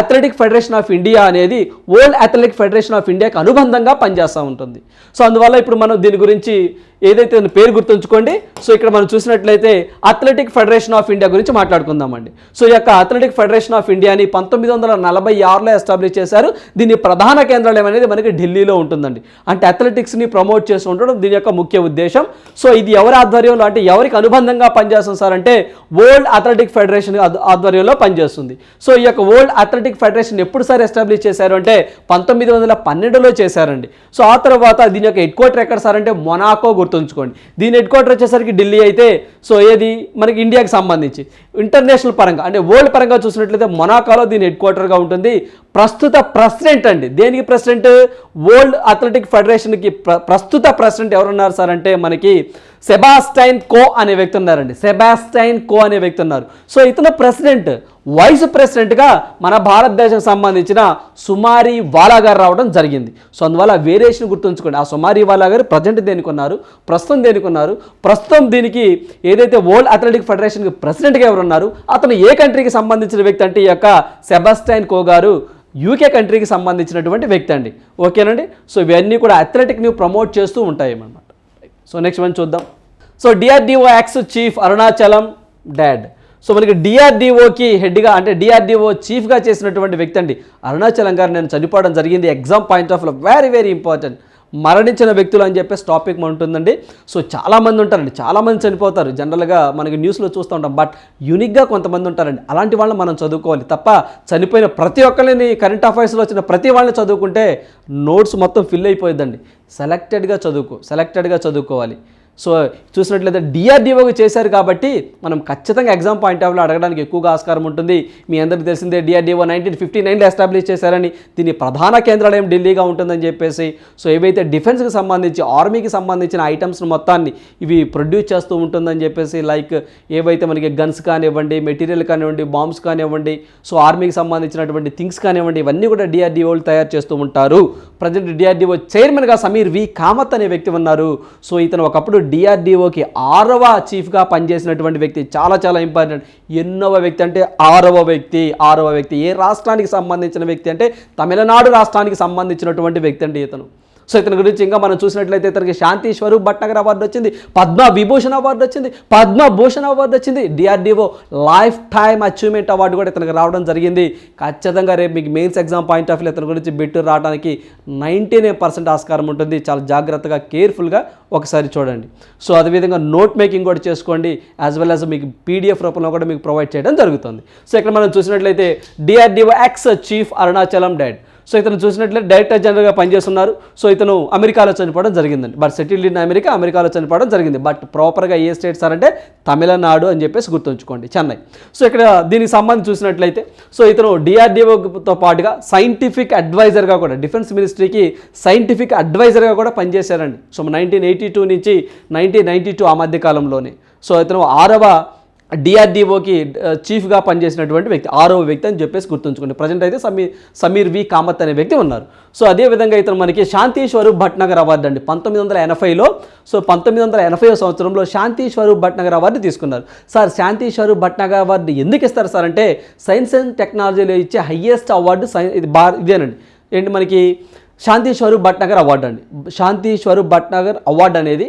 అథ్లెటిక్ ఫెడరేషన్ ఆఫ్ ఇండియా అనేది వరల్డ్ అథ్లెటిక్ ఫెడరేషన్ ఆఫ్ ఇండియాకి అనుబంధంగా పనిచేస్తూ ఉంటుంది. సో అందువల్ల ఇప్పుడు మనం దీని గురించి ఏదైతే పేరు గుర్తుంచుకోండి. సో ఇక్కడ మనం చూసినట్లయితే అథ్లెటిక్ ఫెడరేషన్ ఆఫ్ ఇండియా గురించి మాట్లాడుకుందామండి. సో ఈ యొక్క అథ్లెటిక్ ఫెడరేషన్ ఆఫ్ ఇండియాని పంతొమ్మిది వందల నలభై ఆరులో ఎస్టాబ్లిష్ చేశారు. దీని ప్రధాన కేంద్రాలయం అనేది మనకి ఢిల్లీలో ఉంటుందండి. అంటే అథ్లెటిక్స్ని ప్రమోట్ చేసి ఉండడం దీని యొక్క ముఖ్య ఉద్దేశం. సో ఇది ఎవరి ఆధ్వర్యంలో అంటే ఎవరికి అనుబంధంగా పనిచేస్తుంది సార్ అంటే వరల్డ్ అథ్లెటిక్ ఫెడరేషన్ ఆధ్వర్యంలో పనిచేస్తుంది. సో ఈ యొక్క వరల్డ్ అథ్లెటిక్ ఫెడరేషన్ ఎప్పుడు సార్ ఎస్టాబ్లిష్ చేశారు అంటే పంతొమ్మిది వందల పన్నెండులో చేశారండి. సో ఆ తర్వాత దీని యొక్క హెడ్ క్వార్టర్ ఎక్కడ సార్ అంటే మొనాకో గుర్తుంచుకోండి. దీని హెడ్ క్వార్టర్ వచ్చేసరికి ఢిల్లీ అయితే సో ఏది? మనకి ఇండియాకి సంబంధించి. ఇంటర్నేషనల్ పరంగా అంటే వరల్డ్ పరంగా చూసినట్లయితే మొనాకోలో దీని హెడ్ క్వార్టర్గా ఉంటుంది. ప్రస్తుత ప్రెసిడెంట్ అండి. దేనికి ప్రెసిడెంట్? వరల్డ్ అథ్లెటిక్ ఫెడరేషన్కి ప్ర- ప్రస్తుత ప్రెసిడెంట్ ఎవరున్నారు సార్ అంటే మనకి సెబాస్టైన్ కో అనే వ్యక్తి ఉన్నారండి. సెబాస్టైన్ కో అనే వ్యక్తి ఉన్నారు. సో ఇతను ప్రెసిడెంట్. వైస్ ప్రెసిడెంట్గా మన భారతదేశం సంబంధించిన సుమారి వాలా గారు రావడం జరిగింది. సో అందువల్ల వేరియేషన్ గుర్తుంచుకోండి. ఆ సుమారి వాలా గారు ప్రజెంట్ దేనికి ఉన్నారు? ప్రస్తుతం దేనికి ఉన్నారు? ప్రస్తుతం దీనికి ఏదైతే వరల్డ్ అథ్లెటిక్ ఫెడరేషన్కి ప్రెసిడెంట్గా ఎవరు ఉన్నారు అతను ఏ కంట్రీకి సంబంధించిన వ్యక్తి అంటే ఈ యొక్క సెబాస్టైన్ కో గారు యూకే కంట్రీకి సంబంధించినటువంటి వ్యక్తి అండి. ఓకేనండి? సో ఇవన్నీ కూడా అథ్లెటిక్ని ప్రమోట్ చేస్తూ ఉంటాయి అన్నమాట. సో నెక్స్ట్ మనం చూద్దాం. So DRDO ex chief Arunachalam dead so మనకి డిఆర్డిఓకి హెడ్గా అంటే డిఆర్డిఓ చీఫ్గా చేసినటువంటి వ్యక్తి అండి. అరుణాచలం గారు నేను చనిపోవడం జరిగింది. Exam point of very very important మరణించిన వ్యక్తులు అని చెప్పేసి టాపిక్ ఉంటుందండి. సో చాలామంది ఉంటారండి. చాలామంది చనిపోతారు. జనరల్గా మనకి న్యూస్లో చూస్తూ ఉంటాం. బట్ యూనిక్గా కొంతమంది ఉంటారండి. అలాంటి వాళ్ళని మనం చదువుకోవాలి. తప్ప చనిపోయిన ప్రతి ఒక్కరిని కరెంట్ అఫైర్స్లో వచ్చిన ప్రతి వాళ్ళని చదువుకుంటే నోట్స్ మొత్తం ఫిల్ అయిపోయిందండి సెలెక్టెడ్గా చదువుకో సెలెక్టెడ్గా చదువుకోవాలి. సో చూసినట్లయితే డిఆర్డిఓకి చేశారు కాబట్టి మనం ఖచ్చితంగా ఎగ్జామ్ పాయింట్ ఆఫ్ అడగడానికి ఎక్కువగా ఆస్కారం ఉంటుంది. మీ అందరికీ తెలిసిందే డిఆర్డిఓ నైన్టీన్ ఫిఫ్టీ నైన్లో ఎస్టాబ్లిష్ చేశారని దీని ప్రధాన కేంద్రాలయం ఢిల్లీగా ఉంటుందని చెప్పేసి సో ఏవైతే డిఫెన్స్కి సంబంధించి ఆర్మీకి సంబంధించిన ఐటమ్స్ మొత్తాన్ని ఇవి ప్రొడ్యూస్ చేస్తూ ఉంటుందని చెప్పేసి లైక్ ఏవైతే మనకి గన్స్ కానివ్వండి మెటీరియల్ కానివ్వండి బాంబ్స్ కానివ్వండి సో ఆర్మీకి సంబంధించినటువంటి థింగ్స్ కానివ్వండి ఇవన్నీ కూడా డిఆర్డిఓలు తయారు చేస్తూ ఉంటారు. ప్రజెంట్ డిఆర్డిఓ చైర్మన్గా సమీర్ వి కామత్ అనే వ్యక్తి ఉన్నారు. సో ఇతను ఒకప్పుడు డిఆర్డిఓకి ఆరవ చీఫ్గా పనిచేసినటువంటి వ్యక్తి చాలా చాలా ఇంపార్టెంట్ ఎన్నవ వ్యక్తి అంటే ఆరవ వ్యక్తి ఆరవ వ్యక్తి. ఏ రాష్ట్రానికి సంబంధించిన వ్యక్తి అంటే తమిళనాడు రాష్ట్రానికి సంబంధించినటువంటి వ్యక్తి అండి ఇతను. సో ఇతని గురించి ఇంకా మనం చూసినట్లయితే ఇతనికి శాంతి స్వరూప్ భట్నగర్ అవార్డు వచ్చింది పద్మ విభూషణ్ అవార్డు వచ్చింది పద్మభూషణ్ అవార్డు వచ్చింది DRDO life time achievement award కూడా ఇతనికి రావడం జరిగింది. ఖచ్చితంగా రేపు మీకు mains exam point of view ఇతని గురించి బిట్టు రావడానికి నైంటీ నైన్ పర్సెంట్ ఆస్కారం ఉంటుంది. చాలా జాగ్రత్తగా కేర్ఫుల్గా ఒకసారి చూడండి. సో అదేవిధంగా నోట్ మేకింగ్ కూడా చేసుకోండి యాజ్ వెల్ యాజ్ మీకు పీడిఎఫ్ రూపంలో కూడా మీకు ప్రొవైడ్ చేయడం జరుగుతుంది. సో ఇక్కడ మనం చూసినట్లయితే DRDO ex chief Arunachalam died so ఇతను చూసినట్లయితే డైరెక్టర్ జనరల్గా పనిచేస్తున్నారు. సో ఇతను అమెరికాలో చనిపోవడం జరిగిందండి. బట్ సెటిల్డ్ ఇన్ అమెరికా అమెరికాలో చనిపోవడం జరిగింది. బట్ ప్రాపర్గా ఏ స్టేట్ సార్ అంటే తమిళనాడు అని చెప్పేసి గుర్తుంచుకోండి చెన్నై. సో ఇక్కడ దీనికి సంబంధించి చూసినట్లయితే సో ఇతను డిఆర్డిఓతో పాటుగా సైంటిఫిక్ అడ్వైజర్గా కూడా డిఫెన్స్ మినిస్ట్రీకి సైంటిఫిక్ అడ్వైజర్గా కూడా పనిచేశారండి. సో నైన్టీన్ ఎయిటీ టూ నుంచి నైన్టీన్ నైంటీ టూ ఆ మధ్య కాలంలోనే. సో ఇతను ఆరవ డిఆర్డిఓకి చీఫ్గా పనిచేసినటువంటి వ్యక్తి ఆరవ వ్యక్తి అని చెప్పేసి గుర్తుంచుకోండి. ప్రజెంట్ అయితే సమీర్ సమీర్ వి కామత్ అనే వ్యక్తి ఉన్నారు. సో అదే విధంగా ఇతను మనకి శాంతి స్వరూప్ భట్నగర్ అవార్డు అండి. పంతొమ్మిది వందల ఎనభైలో సో పంతొమ్మిది వందల ఎనభై సంవత్సరంలో శాంతి స్వరూప్ భట్నగర్ అవార్డు తీసుకున్నారు. సార్ శాంతి స్వరూప్ భట్నగర్ అవార్డు ఎందుకు ఇస్తారు సార్ అంటే సైన్స్ అండ్ టెక్నాలజీలో ఇచ్చే హయ్యెస్ట్ అవార్డు సైన్ ఇది బార్ ఇదేనండి. ఏంటి మనకి శాంతి స్వరూప్ భట్నగర్ అవార్డు అండి. శాంతి స్వరూప్ భట్నగర్ అవార్డు అనేది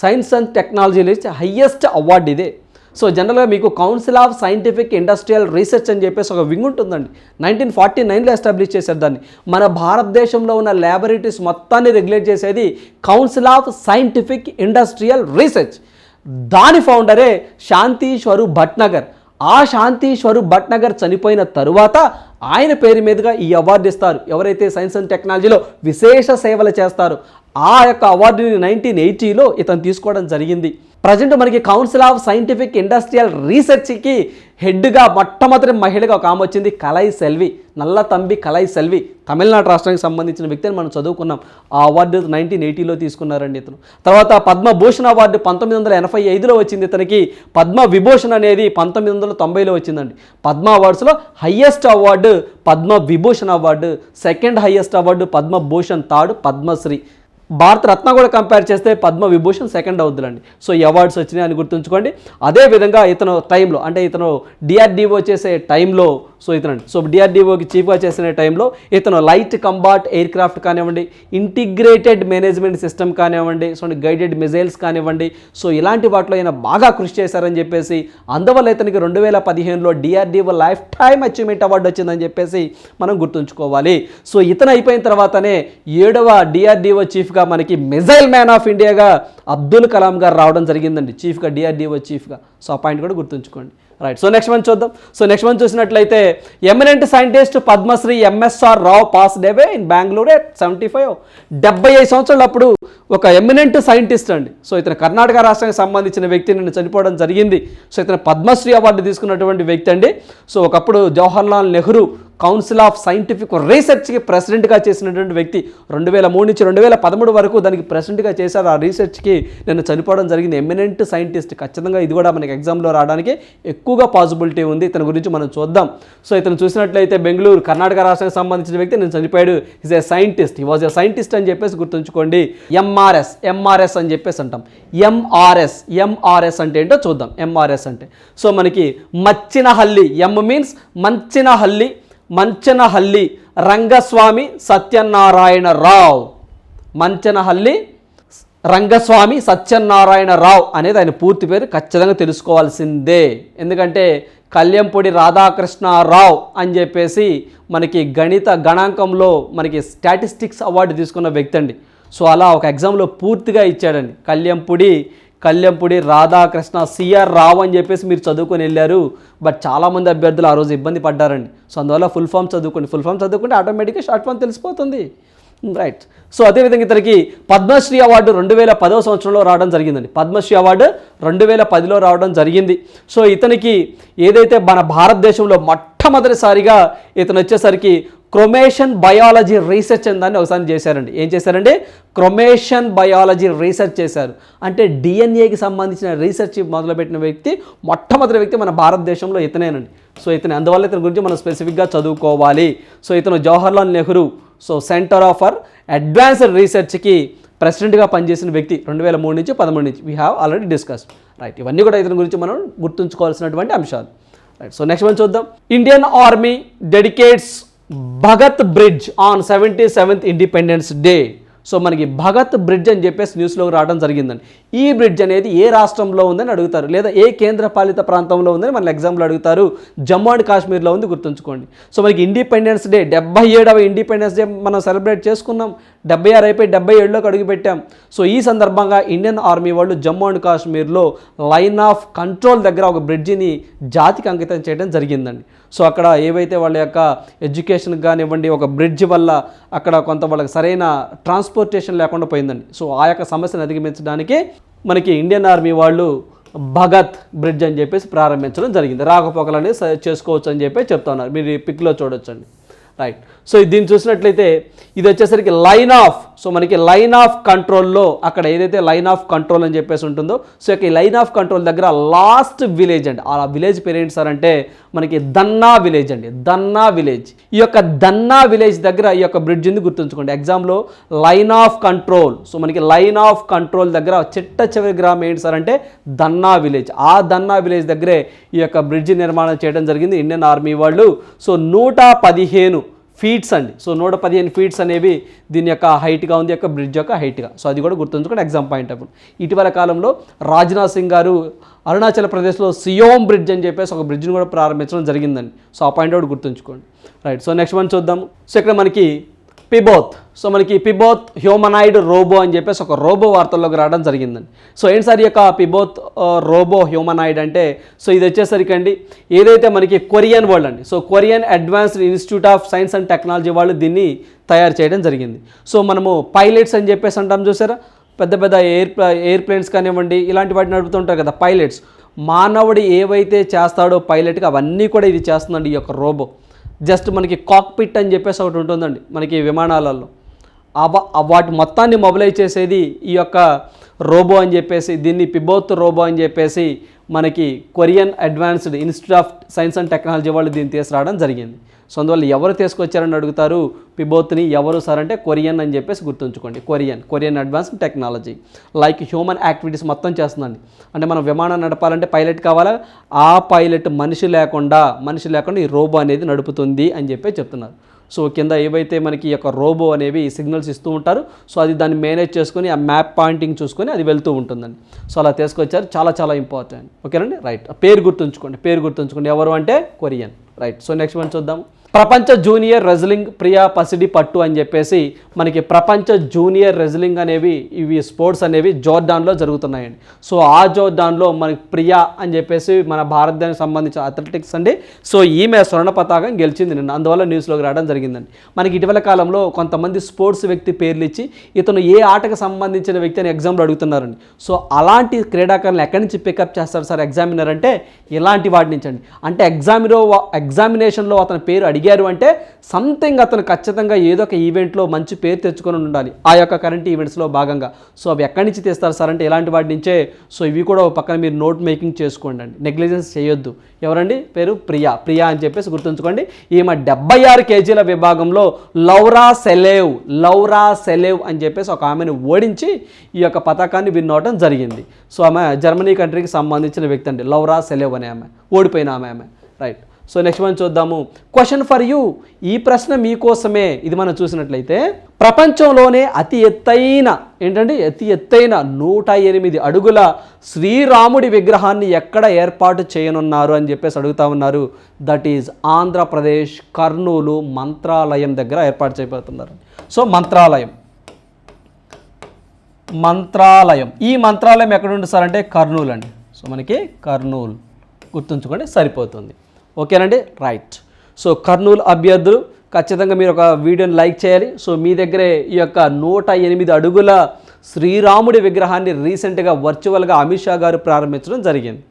సైన్స్ అండ్ టెక్నాలజీలో ఇచ్చే హయ్యెస్ట్ అవార్డు ఇదే. సో జనరల్గా మీకు council of scientific industrial research అని చెప్పేసి ఒక వింగ్ ఉంటుందండి. నైన్టీన్ ఫార్టీ నైన్లో ఎస్టాబ్లిష్ చేశారు దాన్ని. మన భారతదేశంలో ఉన్న ల్యాబొరేటరీస్ మొత్తాన్ని రెగ్యులేట్ చేసేది council of scientific industrial research. దాని ఫౌండరే శాంతి స్వరూప్ భట్నగర్. ఆ శాంతి స్వరూప్ భట్నగర్ చనిపోయిన తరువాత ఆయన పేరు మీదుగా ఈ అవార్డు ఇస్తారు. ఎవరైతే సైన్స్ అండ్ టెక్నాలజీలో విశేష సేవలు చేస్తారో ఆ యొక్క అవార్డుని నైన్టీన్ ఎయిటీలో ఇతను తీసుకోవడం జరిగింది. ప్రజెంట్ మనకి కౌన్సిల్ ఆఫ్ సైంటిఫిక్ ఇండస్ట్రియల్ రీసెర్చ్కి హెడ్గా మొట్టమొదటి మహిళగా ఒక ఆమె వచ్చింది కలై సెల్వి. నల్ల తంబి కలై సెల్వి. తమిళనాడు రాష్ట్రానికి సంబంధించిన వ్యక్తిని మనం చదువుకున్నాం. ఆ అవార్డు నైన్టీన్ ఎయిటీలో తీసుకున్నారండి ఇతను. తర్వాత పద్మభూషణ్ అవార్డు పంతొమ్మిది వందల ఎనభై ఐదులో వచ్చింది ఇతనికి. పద్మ విభూషణ్ అనేది పంతొమ్మిది వందల తొంభైలో వచ్చిందండి. Padma అవార్డ్స్లో highest award Padma Vibhushan award second highest award Padma Bhushan third Padma Shri. Bharat Ratna కూడా కంపేర్ చేస్తే పద్మ విభూషణ్ సెకండ్ అవుతుందండి సో ఈ అవార్డ్స్ వచ్చినాయి అని గుర్తుంచుకోండి. అదే విధంగా ఇతను టైంలో అంటే ఇతను డిఆర్డిఓ చేసే టైంలో సో ఇతను సో డిఆర్డిఓకి చీఫ్గా చేసిన టైంలో ఇతను లైట్ కంబాట్ ఎయిర్ క్రాఫ్ట్ కానివ్వండి ఇంటిగ్రేటెడ్ మేనేజ్మెంట్ సిస్టమ్ కానివ్వండి సో గైడెడ్ మిజైల్స్ కానివ్వండి సో ఇలాంటి వాటిలో ఈయన బాగా కృషి చేశారని చెప్పేసి అందువల్ల ఇతనికి రెండు వేల పదిహేనులో DRDO life time achievement award వచ్చిందని చెప్పేసి మనం గుర్తుంచుకోవాలి. సో ఇతను అయిపోయిన తర్వాతనే ఏడవ డిఆర్డిఓ చీఫ్గా మనకి మిజైల్ మ్యాన్ ఆఫ్ ఇండియాగా అబ్దుల్ కలాం గారు రావడం జరిగిందండి. చీఫ్గా డిఆర్డిఓ చీఫ్గా. సో ఆ పాయింట్ కూడా గుర్తుంచుకోండి. రైట్ సో నెక్స్ట్ మంత్ చూద్దాం. సో నెక్స్ట్ మంత్ చూసినట్లయితే eminent scientist Padma Shri MSR Rao pass away in Bengaluru at seventy five డెబ్బై ఐదు సంవత్సరాలు అప్పుడు ఒక ఎమినెంట్ సైంటిస్ట్ అండి. సో ఇతను కర్ణాటక రాష్ట్రానికి సంబంధించిన వ్యక్తి నిన్న చనిపోవడం జరిగింది. సో ఇతను పద్మశ్రీ అవార్డు తీసుకున్నటువంటి వ్యక్తి అండి. సో ఒకప్పుడు Jawaharlal Nehru council of scientific రీసెర్చ్కి ప్రెసిడెంట్గా చేసినటువంటి వ్యక్తి రెండు వేల మూడు నుంచి రెండు వేల పదమూడు వరకు దానికి ప్రెసిడెంట్గా చేశారు. ఆ రీసెర్చ్కి నేను చనిపోవడం జరిగింది. ఎమినెంట్ సైంటిస్ట్ ఖచ్చితంగా ఇది కూడా మనకి ఎగ్జామ్లో రావడానికి ఎక్కువగా పాసిబిలిటీ ఉంది. ఇతని గురించి మనం చూద్దాం. సో ఇతను చూసినట్లయితే బెంగళూరు కర్ణాటక రాష్ట్రానికి సంబంధించిన వ్యక్తి. నేను చనిపోయాడు. ఈజ్ ఏ సైంటిస్ట్ ఈ వాజ్ ఏ సైంటిస్ట్ అని చెప్పేసి గుర్తుంచుకోండి. ఎంఆర్ఎస్ ఎంఆర్ఎస్ అని చెప్పేసి అంటాం. ఎంఆర్ఎస్ ఎంఆర్ఎస్ అంటే ఏంటో చూద్దాం. ఎంఆర్ఎస్ అంటే. సో మనకి మచ్చినహల్లి ఎం మీన్స్ మంచినహల్లి మంచనహల్లి రంగస్వామి సత్యనారాయణ రావు మంచనహల్లి రంగస్వామి సత్యనారాయణ రావు అనేది ఆయన పూర్తి పేరు ఖచ్చితంగా తెలుసుకోవాల్సిందే. ఎందుకంటే కళ్యంపొడి రాధాకృష్ణారావు అని చెప్పేసి మనకి గణిత గణాంకంలో మనకి స్టాటిస్టిక్స్ అవార్డు తీసుకున్న వ్యక్తి అండి. సో అలా ఒక ఎగ్జామ్లో పూర్తిగా ఇచ్చాడండి. కళ్యంపొడి కళ్యంపూడి రాధాకృష్ణ సిఆర్ రావు అని చెప్పేసి మీరు చదువుకొని వెళ్ళారు. బట్ చాలామంది అభ్యర్థులు ఆ రోజు ఇబ్బంది పడ్డారండి. సో అందువల్ల ఫుల్ ఫామ్ చదువుకోండి. ఫుల్ ఫామ్ చదువుకుంటే ఆటోమేటిక్గా షార్ట్ ఫామ్ తెలిసిపోతుంది. రైట్. సో అదేవిధంగా ఇతనికి పద్మశ్రీ అవార్డు రెండు వేల పదవ సంవత్సరంలో రావడం జరిగిందండి. పద్మశ్రీ అవార్డు రెండు వేల పదిలో రావడం జరిగింది. సో ఇతనికి ఏదైతే మన భారతదేశంలో మొట్టమొదటిసారిగా ఇతను వచ్చేసరికి క్రొమేషన్ బయాలజీ రీసెర్చ్ అని దాన్ని ఒకసారి చేశారండి. ఏం చేశారండి క్రొమేషన్ బయాలజీ రీసెర్చ్ చేశారు. అంటే డిఎన్ఏకి సంబంధించిన రీసెర్చ్ మొదలుపెట్టిన వ్యక్తి మొట్టమొదటి వ్యక్తి మన భారతదేశంలో ఇతనేనండి. సో ఇతను అందువల్ల ఇతని గురించి మనం స్పెసిఫిక్గా చదువుకోవాలి. సో ఇతను Jawaharlal Nehru so centre of for advanced రీసెర్చ్కి ప్రెసిడెంట్గా పనిచేసిన వ్యక్తి రెండు వేల మూడు నుంచి పదమూడు నుంచి. We have already discuss right ఇవన్నీ కూడా ఇతని గురించి మనం గుర్తుంచుకోవాల్సినటువంటి అంశాలు. రైట్ సో నెక్స్ట్ వన్ చూద్దాం. Indian army dedicates Bhagat bridge on seventy seventh independence day. So మనకి భగత్ బ్రిడ్జ్ అని చెప్పేసి న్యూస్లోకి రావడం జరిగిందండి. ఈ బ్రిడ్జ్ అనేది ఏ రాష్ట్రంలో ఉందని అడుగుతారు? లేదా ఏ కేంద్ర పాలిత ప్రాంతంలో ఉందని మన ఎగ్జామ్లో అడుగుతారు? జమ్మూ అండ్ కాశ్మీర్లో ఉంది గుర్తుంచుకోండి. సో మనకి ఇండిపెండెన్స్ డే డెబ్బై ఏడవ ఇండిపెండెన్స్ డే మనం సెలబ్రేట్ చేసుకున్నాం. డెబ్బై ఆరు అయిపోయి డెబ్బై ఏడులోకి అడుగుపెట్టాం సో ఈ సందర్భంగా ఇండియన్ ఆర్మీ వాళ్ళు జమ్మూ అండ్ కాశ్మీర్లో లైన్ ఆఫ్ కంట్రోల్ దగ్గర ఒక బ్రిడ్జిని జాతికి అంకితం చేయడం జరిగిందండి. సో అక్కడ ఏవైతే వాళ్ళ యొక్క ఎడ్యుకేషన్ కానివ్వండి ఒక బ్రిడ్జ్ వల్ల అక్కడ కొంత వాళ్ళకి సరైన ట్రాన్స్పోర్టేషన్ లేకుండా పోయిందండి. సో ఆ యొక్క సమస్యను అధిగమించడానికి మనకి ఇండియన్ ఆర్మీ వాళ్ళు భగత్ బ్రిడ్జ్ అని చెప్పేసి ప్రారంభించడం జరిగింది. రాకపోకలు అనేది స- చేసుకోవచ్చు అని చెప్పి చెప్తున్నారు. మీరు ఈ పిక్లో చూడొచ్చండి. రైట్. సో దీన్ని చూసినట్లయితే ఇది వచ్చేసరికి లైన్ ఆఫ్ సో మనకి లైన్ ఆఫ్ కంట్రోల్లో అక్కడ ఏదైతే లైన్ ఆఫ్ కంట్రోల్ అని చెప్పేసి ఉంటుందో సో ఈ లైన్ ఆఫ్ కంట్రోల్ దగ్గర లాస్ట్ విలేజ్ అండి. ఆ విలేజ్ పేరు ఏంటి సార్ అంటే మనకి దన్నా విలేజ్ అండి. దన్నా విలేజ్. ఈ యొక్క దన్నా విలేజ్ దగ్గర ఈ యొక్క బ్రిడ్జ్ ఉంది గుర్తుంచుకోండి. ఎగ్జామ్లో లైన్ ఆఫ్ కంట్రోల్. సో మనకి లైన్ ఆఫ్ కంట్రోల్ దగ్గర చిట్ట చివరి గ్రామం ఏంటి సార్ అంటే దన్నా విలేజ్. ఆ దన్నా విలేజ్ దగ్గరే ఈ యొక్క బ్రిడ్జ్ నిర్మాణం చేయడం జరిగింది. ఇండియన్ ఆర్మీ వాళ్ళు. సో నూట పదిహేను ఫీట్స్ అండి. సో నూట పదిహేను ఫీట్స్ అనేవి దీని యొక్క హైట్గా ఉంది యొక్క బ్రిడ్జ్ యొక్క హైట్గా సో అది కూడా గుర్తుంచుకోండి ఎగ్జామ్ పాయింట్ అప్పుడు ఇటీవల కాలంలో రాజ్నాథ్ సింగ్ గారు అరుణాచల్ ప్రదేశ్లో సియోమ్ బ్రిడ్జ్ అని చెప్పేసి ఒక బ్రిడ్జ్ని కూడా ప్రారంభించడం జరిగిందండి. సో ఆ పాయింట్ కూడా గుర్తుంచుకోండి. రైట్ సో నెక్స్ట్ వన్ చూద్దాం. సో ఇక్కడ మనకి పిబోత్. సో మనకి పిబోత్ హ్యూమనాయిడ్ రోబో అని చెప్పేసి ఒక రోబో వార్తల్లోకి రావడం జరిగిందండి. సో ఏంటి సార్ ఈ యొక్క పిబోత్ రోబో హ్యూమనాయిడ్ అంటే? సో ఇది వచ్చేసరికి అండి ఏదైతే మనకి కొరియన్ వరల్డ్ అండి so Korean advanced institute of science and technology వాళ్ళు దీన్ని తయారు చేయడం జరిగింది. సో మనము పైలట్స్ అని చెప్పేసి అంటాం చూసారా? పెద్ద పెద్ద ఎయిర్ ఎయిర్ప్లేన్స్ కానివ్వండి ఇలాంటి వాటిని నడుపుతుంటారు కదా పైలట్స్. మానవుడు ఏవైతే చేస్తాడో పైలట్గా అవన్నీ కూడా ఇది చేస్తుందండి ఈ యొక్క రోబో. జస్ట్ మనకి కాక్పిట్ అని చెప్పేసి ఒకటి ఉంటుందండి మనకి విమానాలలో. అవ వాటి మొత్తాన్ని మొబిలైజ్ చేసేది ఈ యొక్క రోబో అని చెప్పేసి దీన్ని పిబోత్ రోబో అని చెప్పేసి మనకి Korean advanced institute of science and technology వాళ్ళు దీన్ని తీసుకురావడం జరిగింది. సో అందువల్ల ఎవరు తీసుకొచ్చారని అడుగుతారు? పిబోత్ని ఎవరు సార్ అంటే కొరియన్ అని చెప్పేసి గుర్తుంచుకోండి. Korean Korean advance technology. Like human activities మొత్తం చేస్తుందండి. అంటే మనం విమానం నడపాలంటే పైలట్ కావాలా? ఆ పైలట్ మనిషి లేకుండా మనిషి లేకుండా ఈ రోబో అనేది నడుపుతుంది అని చెప్పి చెప్తున్నారు. సో కింద ఏవైతే మనకి ఈ యొక్క రోబో అనేవి సిగ్నల్స్ ఇస్తూ ఉంటారు సో అది దాన్ని మేనేజ్ చేసుకొని ఆ మ్యాప్ పాయింటింగ్ చూసుకొని అది వెళ్తూ ఉంటుందండి. సో అలా తీసుకొచ్చారు. చాలా చాలా ఇంపార్టెంట్. ఓకేనండి? రైట్. పేరు గుర్తుంచుకోండి. పేరు గుర్తుంచుకోండి. ఎవరు అంటే Korean. Right. So next one చూద్దాం. ప్రపంచ జూనియర్ రెజ్లింగ్ ప్రియా పసిడి పట్టు అని చెప్పేసి మనకి ప్రపంచ జూనియర్ రెజ్లింగ్ అనేవి ఇవి స్పోర్ట్స్ అనేవి జోర్డాన్లో జరుగుతున్నాయండి. సో ఆ జోర్డాన్లో మనకి ప్రియా అని చెప్పేసి మన భారతదేశానికి సంబంధించిన అథ్లెటిక్స్ అండి. సో ఈమె స్వర్ణ పతాకం గెలిచింది నిన్న. అందువల్ల న్యూస్లోకి రావడం జరిగిందండి. మనకి ఇటీవల కాలంలో కొంతమంది స్పోర్ట్స్ వ్యక్తి పేర్లు ఇచ్చి ఇతను ఏ ఆటకు సంబంధించిన వ్యక్తి అని ఎగ్జామ్లో అడుగుతున్నారండి. సో అలాంటి క్రీడాకారులు ఎక్కడి నుంచి పికప్ చేస్తారు సార్? ఎగ్జామినర్ అంటే ఇలాంటి వాటి నుంచి అండి అంటే ఎగ్జామినో ఎగ్జామినేషన్లో అతని పేరు అడిగి అడిగారు అంటే సంథింగ్ అతను ఖచ్చితంగా ఏదో ఒక ఈవెంట్లో మంచి పేరు తెచ్చుకొని ఉండాలి. ఆ యొక్క కరెంట్ ఈవెంట్స్లో భాగంగా. సో అవి ఎక్కడి నుంచి తీస్తారు సార్ అంటే ఇలాంటి వాటి నుంచే. సో ఇవి కూడా పక్కన మీరు నోట్ మేకింగ్ చేసుకోండి అండి. నెగ్లిజెన్స్ చేయొద్దు. ఎవరండి? పేరు ప్రియా. ప్రియా అని చెప్పేసి గుర్తుంచుకోండి. ఈమె డెబ్బై ఆరు కేజీల విభాగంలో లౌరా సెలేవ్ లౌరా సెలేవ్ అని చెప్పేసి ఒక ఆమెను ఓడించి ఈ యొక్క పథకాన్ని విన్ అవడం జరిగింది. సో ఆమె జర్మనీ కంట్రీకి సంబంధించిన వ్యక్తి అండి. లౌరా సెలేవ్ అనే ఆమె. ఓడిపోయిన ఆమె ఆమె. రైట్ సో నెక్స్ట్ వన్ చూద్దాము. క్వశ్చన్ ఫర్ యూ ఈ ప్రశ్న మీకోసమే. ఇది మనం చూసినట్లయితే ప్రపంచంలోనే అతి ఎత్తైన ఏంటంటే అతి ఎత్తైన నూట ఎనిమిది అడుగుల శ్రీరాముడి విగ్రహాన్ని ఎక్కడ ఏర్పాటు చేయనున్నారు అని చెప్పేసి అడుగుతా ఉన్నారు. దట్ ఈజ్ ఆంధ్రప్రదేశ్ కర్నూలు మంత్రాలయం దగ్గర ఏర్పాటు చేయబోతున్నారు సో మంత్రాలయం. మంత్రాలయం. ఈ మంత్రాలయం ఎక్కడ ఉంటుంది సార్ అంటే కర్నూలు అండి సో మనకి కర్నూలు. గుర్తుంచుకోండి సరిపోతుంది. ఓకేనండి? రైట్. సో కర్నూలు అభ్యర్థులు ఖచ్చితంగా మీరు ఒక వీడియోని లైక్ చేయాలి. సో మీ దగ్గరే ఈ యొక్క నూట ఎనిమిది అడుగుల శ్రీరాముడి విగ్రహాన్ని రీసెంట్గా వర్చువల్గా అమిత్ షా గారు ప్రారంభించడం జరిగింది.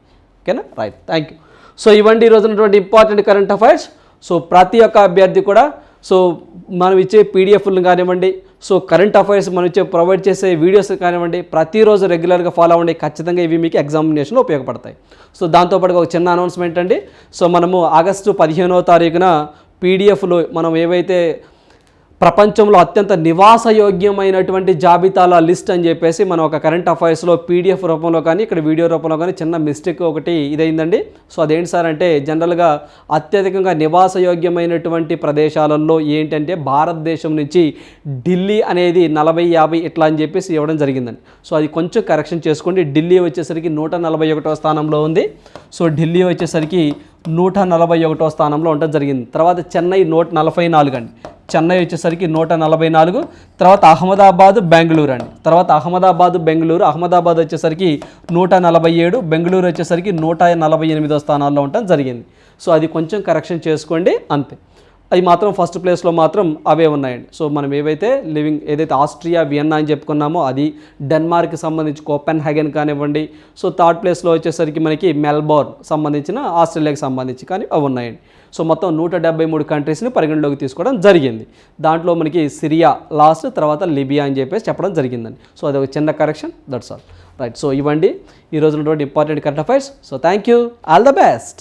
ఓకేనా? రైట్. Thank you. సో ఇవ్వండి ఈ రోజునటువంటి ఇంపార్టెంట్ కరెంట్ అఫైర్స్. సో ప్రతి ఒక్క అభ్యర్థి కూడా సో మనం ఇచ్చే పీడిఎఫ్లను కానివ్వండి సో కరెంట్ అఫైర్స్ మనం ఇచ్చే ప్రొవైడ్ చేసే వీడియోస్ కానివ్వండి ప్రతిరోజు రెగ్యులర్గా ఫాలో అవ్వండి. ఖచ్చితంగా ఇవి మీకు ఎగ్జామినేషన్లో ఉపయోగపడతాయి. సో దాంతోపాటు ఒక చిన్న అనౌన్స్మెంట్ అండి. సో మనము ఆగస్టు పదిహేనవ తారీఖున పీడిఎఫ్లో మనం ఏవైతే ప్రపంచంలో అత్యంత నివాసయోగ్యమైనటువంటి జాబితాల లిస్ట్ అని చెప్పేసి మనం ఒక కరెంట్ అఫైర్స్లో పీడిఎఫ్ రూపంలో కానీ ఇక్కడ వీడియో రూపంలో కానీ చిన్న మిస్టేక్ ఒకటి ఇదైందండి. సో అదేంటి సార్ అంటే జనరల్గా అత్యధికంగా నివాసయోగ్యమైనటువంటి ప్రదేశాలలో ఏంటంటే భారతదేశం నుంచి ఢిల్లీ అనేది నలభై యాభై ఇట్లా అని చెప్పేసి ఇవ్వడం జరిగిందండి. సో అది కొంచెం కరెక్షన్ చేసుకోండి. ఢిల్లీ వచ్చేసరికి నూట నలభై ఒకటో స్థానంలో ఉంది. సో ఢిల్లీ వచ్చేసరికి నూట నలభై ఒకటో స్థానంలో ఉండడం జరిగింది. తర్వాత చెన్నై నూట నలభై నాలుగు అండి. చెన్నై వచ్చేసరికి నూట నలభై నాలుగు తర్వాత అహ్మదాబాద్ బెంగళూరు అండి. తర్వాత అహ్మదాబాద్ బెంగళూరు అహ్మదాబాద్ వచ్చేసరికి నూట నలభై ఏడు బెంగళూరు వచ్చేసరికి నూట నలభై ఎనిమిదో స్థానాల్లో ఉండటం జరిగింది. సో అది కొంచెం కరెక్షన్ చేసుకోండి అంతే. అది మాత్రం ఫస్ట్ ప్లేస్లో మాత్రం అవే ఉన్నాయండి. సో మనం ఏవైతే లివింగ్ ఏదైతే ఆస్ట్రియా వియన్నా అని చెప్పుకున్నామో అది డెన్మార్క్కి సంబంధించి కోపెన్ హ్యాగన్ కానివ్వండి. సో థర్డ్ ప్లేస్లో వచ్చేసరికి మనకి మెల్బోర్న్ సంబంధించిన ఆస్ట్రేలియాకి సంబంధించి కానీ అవి ఉన్నాయండి. సో మొత్తం నూట డెబ్బై మూడు కంట్రీస్ని పరిగణలోకి తీసుకోవడం జరిగింది. దాంట్లో మనకి సిరియా లాస్ట్ తర్వాత లిబియా అని చెప్పేసి చెప్పడం జరిగిందండి. సో అది ఒక చిన్న correction that's all right so ఇవ్వండి. ఈ రోజు ఉన్నటువంటి important current affairs. So thank you all the best